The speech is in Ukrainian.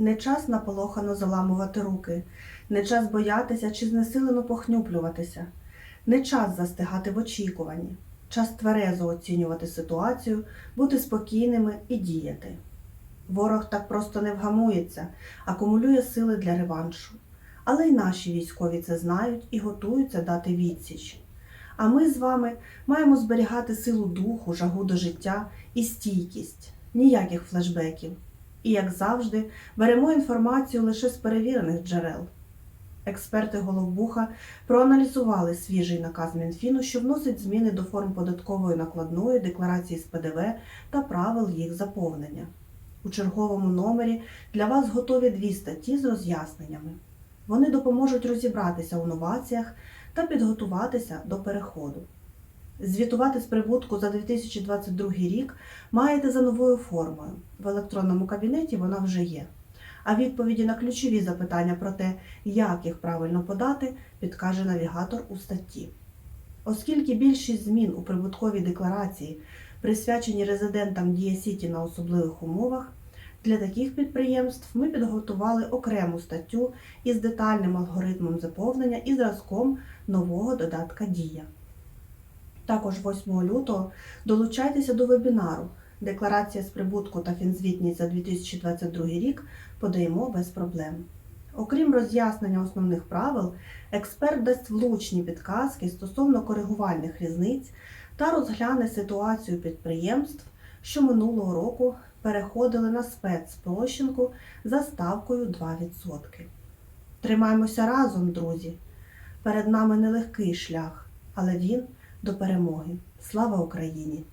Не час наполохано заламувати руки, не час боятися чи знесилено похнюплюватися, не час застигати в очікуванні, час тверезо оцінювати ситуацію, бути спокійними і діяти. Ворог так просто не вгамується, акумулює сили для реваншу. Але й наші військові це знають і готуються дати відсіч. А ми з вами маємо зберігати силу духу, жагу до життя і стійкість, ніяких флешбеків. І, як завжди, беремо інформацію лише з перевірених джерел. Експерти Головбуха проаналізували свіжий наказ Мінфіну, що вносить зміни до форм податкової накладної, декларації з ПДВ та правил їх заповнення. У черговому номері для вас готові дві статті з роз'ясненнями. Вони допоможуть розібратися у новаціях та підготуватися до переходу. Звітувати з прибутку за 2022 рік маєте за новою формою. В електронному кабінеті вона вже є. А відповіді на ключові запитання про те, як їх правильно подати, підкаже навігатор у статті. Оскільки більшість змін у прибутковій декларації присвячені резидентам Дія Сіті на особливих умовах, для таких підприємств ми підготували окрему статтю із детальним алгоритмом заповнення і зразком нового додатка Дія. Також 8 лютого долучайтеся до вебінару. Декларація з прибутку та фінзвітність за 2022 рік подаємо без проблем. Окрім роз'яснення основних правил, експерт дасть влучні підказки стосовно коригувальних різниць та розгляне ситуацію підприємств, що минулого року переходили на спецспрощенку за ставкою 2%. Тримаймося разом, друзі! Перед нами нелегкий шлях, але він до перемоги. Слава Україні!